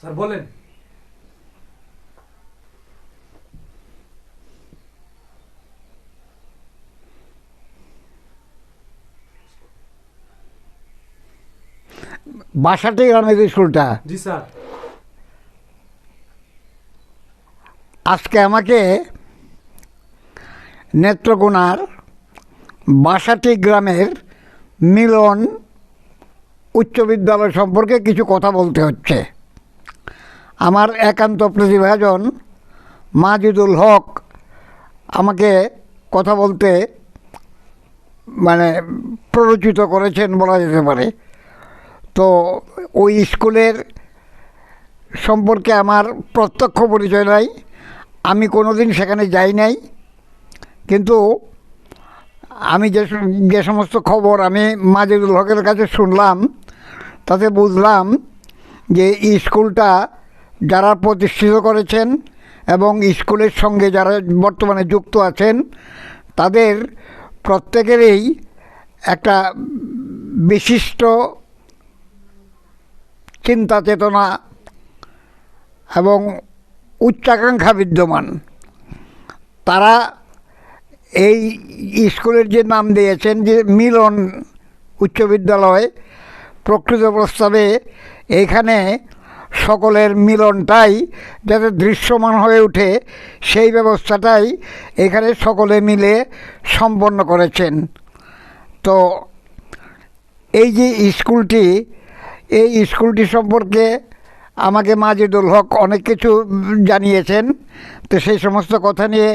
Sir বলেন। বাসাতেই গ্রামের স্কুলটা? জি স্যার। আজকে আমাকে নেত্রকোনার বাসাটি গ্রামের মিলন উচ্চ বিদ্যালয় সম্পর্কে কিছু কথা বলতে হচ্ছে। আমার একান্ত প্রতিভাজন মাজিদুল হক আমাকে কথা বলতে মানে প্ররোচিত করেছেন বলা যেতে পারে। তো ওই স্কুলের সম্পর্কে আমার প্রত্যক্ষ পরিচয় নাই। আমি কোনো দিন সেখানে যাই নাই। কিন্তু আমি যে যে সমস্ত খবর আমি মাজেদুল হকের কাছে শুনলাম, তাতে বুঝলাম যে স্কুলটা যারা প্রতিষ্ঠিত করেছেন এবং স্কুলের সঙ্গে যারা বর্তমানে যুক্ত আছেন, তাদের প্রত্যেকেরই একটা বিশিষ্ট চিন্তা চেতনা এবং উচ্চাকাঙ্ক্ষা বিদ্যমান। তারা এই স্কুলের যে নাম দিয়েছেন, যে মিলন উচ্চ বিদ্যালয়, প্রকৃত প্রস্তাবে এখানে সকলের মিলনটাই যাতে দৃশ্যমান হয়ে ওঠে, সেই ব্যবস্থাটাই এখানে সকলে মিলে সম্পন্ন করেছেন। তো এই যে স্কুলটি, এই স্কুলটি সম্পর্কে আমাকে মাজেদুল হক অনেক কিছু জানিয়েছেন, তো সেই সমস্ত কথা নিয়ে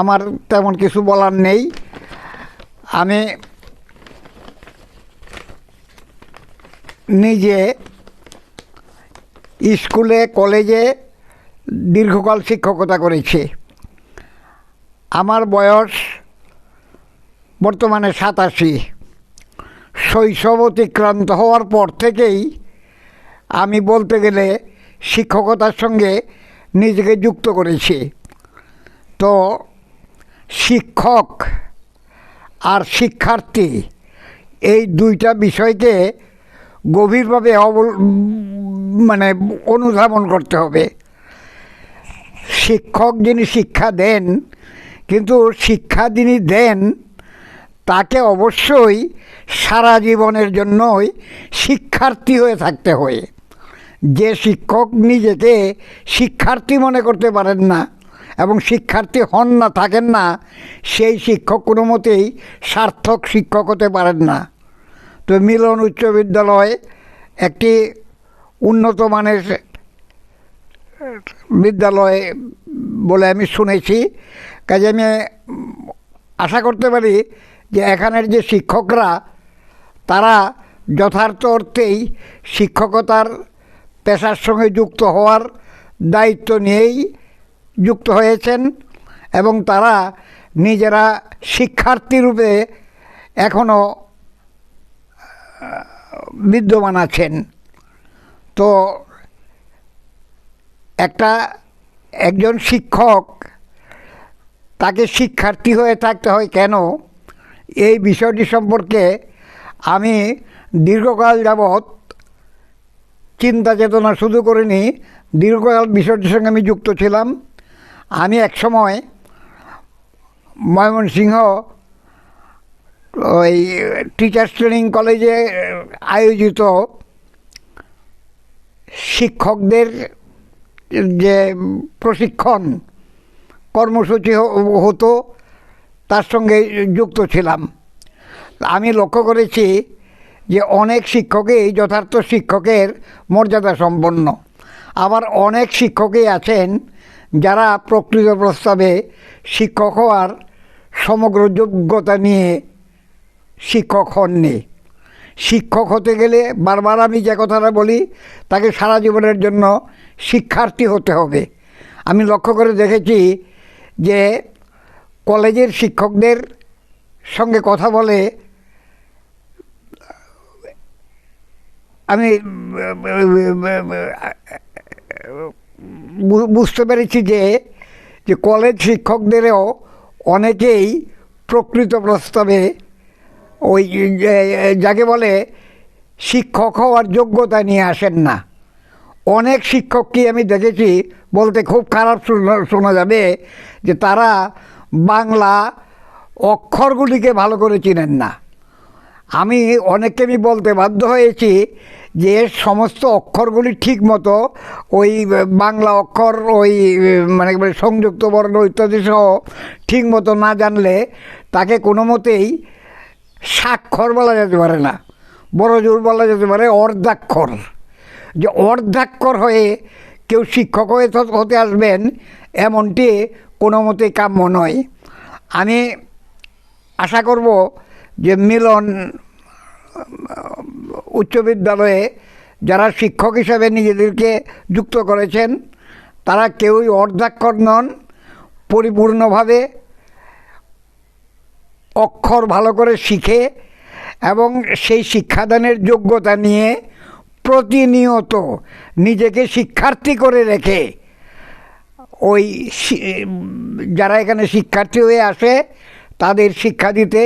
আমার তেমন কিছু বলার নেই। আমি নিজে স্কুলে, কলেজে দীর্ঘকাল শিক্ষকতা করেছি। আমার বয়স বর্তমানে সাতাশি। শৈশব অতিক্রান্ত হওয়ার পর থেকেই আমি বলতে গেলে শিক্ষকতার সঙ্গে নিজেকে যুক্ত করেছি। তো শিক্ষক আর শিক্ষার্থী এই দুইটা বিষয়কে গভীরভাবে মানে অনুধাবন করতে হবে। শিক্ষক যিনি শিক্ষা দেন, কিন্তু শিক্ষা যিনি দেন, তাকে অবশ্যই সারা জীবনের জন্যই শিক্ষার্থী হয়ে থাকতে হয়। যে শিক্ষক নিজেকে শিক্ষার্থী মনে করতে পারেন না এবং শিক্ষার্থী হন না, থাকেন না, সেই শিক্ষক কোনো মতেই সার্থক শিক্ষক হতে পারেন না। তো মিলন উচ্চ বিদ্যালয় একটি উন্নত মানের বিদ্যালয় বলে আমি শুনেছি। কাজে আমি আশা করতে পারি যে এখানের যে শিক্ষকরা, তারা যথার্থ অর্থেই শিক্ষকতার পেশার সঙ্গে যুক্ত হওয়ার দায়িত্ব নিয়েই যুক্ত হয়েছেন এবং তারা নিজেরা শিক্ষার্থী রূপে এখনও বিদ্যমান আছেন। তো একটা একজন শিক্ষক, তাকে শিক্ষার্থী হয়ে থাকতে হয় কেন? এই বিষয়টি সম্পর্কে আমি দীর্ঘকাল যাবৎ চিন্তা চেতনা শুধু করিনি, দীর্ঘকাল বিষয়টির সঙ্গে আমি যুক্ত ছিলাম। আমি একসময় ময়মনসিংহ ওই টিচার্স ট্রেনিং কলেজে আয়োজিত শিক্ষকদের যে প্রশিক্ষণ কর্মসূচি হতো, তার সঙ্গে যুক্ত ছিলাম। আমি লক্ষ্য করেছি যে অনেক শিক্ষকই যথার্থ শিক্ষকের মর্যাদা সম্পন্ন। আবার অনেক শিক্ষকই আছেন যারা প্রকৃত প্রস্তাবে শিক্ষক হওয়ার সমগ্র যোগ্যতা নিয়ে শিক্ষক হননি। শিক্ষক হতে গেলে বারবার আমি যে কথাটা বলি, তাকে সারা জীবনের জন্য শিক্ষার্থী হতে হবে। আমি লক্ষ্য করে দেখেছি যে কলেজের শিক্ষকদের সঙ্গে কথা বলে, আমি বুঝতে পেরেছি যে যে কলেজ শিক্ষকদেরও অনেকেই প্রকৃত প্রস্তাবে ওই যাকে বলে শিক্ষক হওয়ার যোগ্যতা নিয়ে আসেন না। অনেক শিক্ষককে আমি দেখেছি বলতে খুব খারাপ শোনা- যাবে যে তারা বাংলা অক্ষরগুলিকে ভালো করে চিনেন না। আমি অনেককে আমি বলতে বাধ্য হয়েছি যে সমস্ত অক্ষরগুলি ঠিক মতো ওই বাংলা অক্ষর, ওই মানে সংযুক্ত বর্ণ ইত্যাদি সহ ঠিক মতো না জানলে তাকে কোনো মতেই স্বাক্ষর বলা যেতে পারে না। বড় জোর বলা যেতে পারে অর্ধাক্ষর। যে অর্ধাক্ষর হয়ে কেউ শিক্ষক হয়ে হতে আসবেন, এমনটি কোনো মতেই কাম্য নয়। আমি আশা করব যে মিলন উচ্চ বিদ্যালয়ে যারা শিক্ষক হিসাবে নিজেদেরকে যুক্ত করেছেন, তারা কেউই অর্ধাক্ষর নন, পরিপূর্ণভাবে অক্ষর ভালো করে শিখে এবং সেই শিক্ষাদানের যোগ্যতা নিয়ে প্রতিনিয়ত নিজেকে শিক্ষার্থী করে রেখে ওই যারা এখানে শিক্ষার্থী হয়ে আসে তাদের শিক্ষা দিতে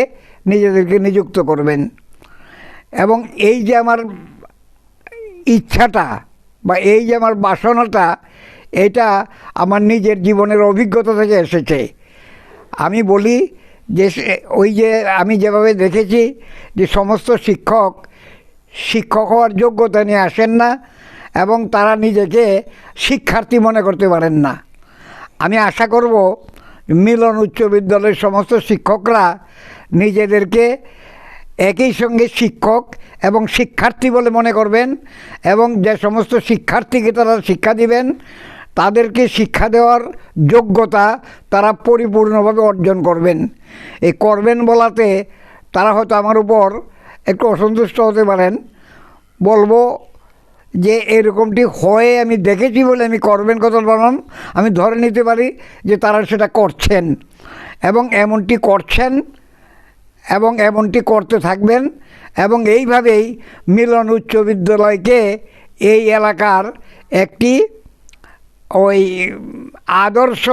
নিজেদেরকে নিযুক্ত করবেন। এবং এই যে আমার ইচ্ছাটা বা এই যে আমার বাসনাটা, এটা আমার নিজের জীবনের অভিজ্ঞতা থেকে এসেছে। আমি বলি যে ওই যে আমি যেভাবে দেখেছি যে সমস্ত শিক্ষক শিক্ষক হওয়ার যোগ্যতা নিয়ে আসেন না এবং তারা নিজেকে শিক্ষার্থী মনে করতে পারেন না। আমি আশা করব মিলন উচ্চ বিদ্যালয়ের সমস্ত শিক্ষকরা নিজেদেরকে একই সঙ্গে শিক্ষক এবং শিক্ষার্থী বলে মনে করবেন এবং যে সমস্ত শিক্ষার্থীকে তারা শিক্ষা দিবেন তাদেরকে শিক্ষা দেওয়ার যোগ্যতা তারা পরিপূর্ণভাবে অর্জন করবেন। এই করবেন বলাতে তারা হয়তো আমার উপর একটু অসন্তুষ্ট হতে পারেন। বলব যে এরকমটি হয়ে আমি দেখেছি বলে আমি করবেন কথা বললাম। আমি ধরে নিতে পারি যে তারা সেটা করছেন এবং এমনটি করছেন এবং এমনটি করতে থাকবেন এবং এইভাবেই মিলন উচ্চ বিদ্যালয়কে এই এলাকার একটি ওই আদর্শ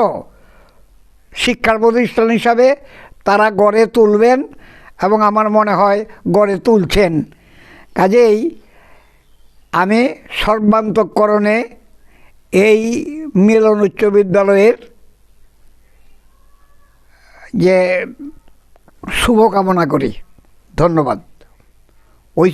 শিক্ষার প্রতিষ্ঠান হিসাবে তারা গড়ে তুলবেন এবং আমার মনে হয় গড়ে তুলছেন। কাজেই আমি সর্বান্তকরণে এই মিলন উচ্চ বিদ্যালয়ের যে শুভকামনা করি। ধন্যবাদ। ওই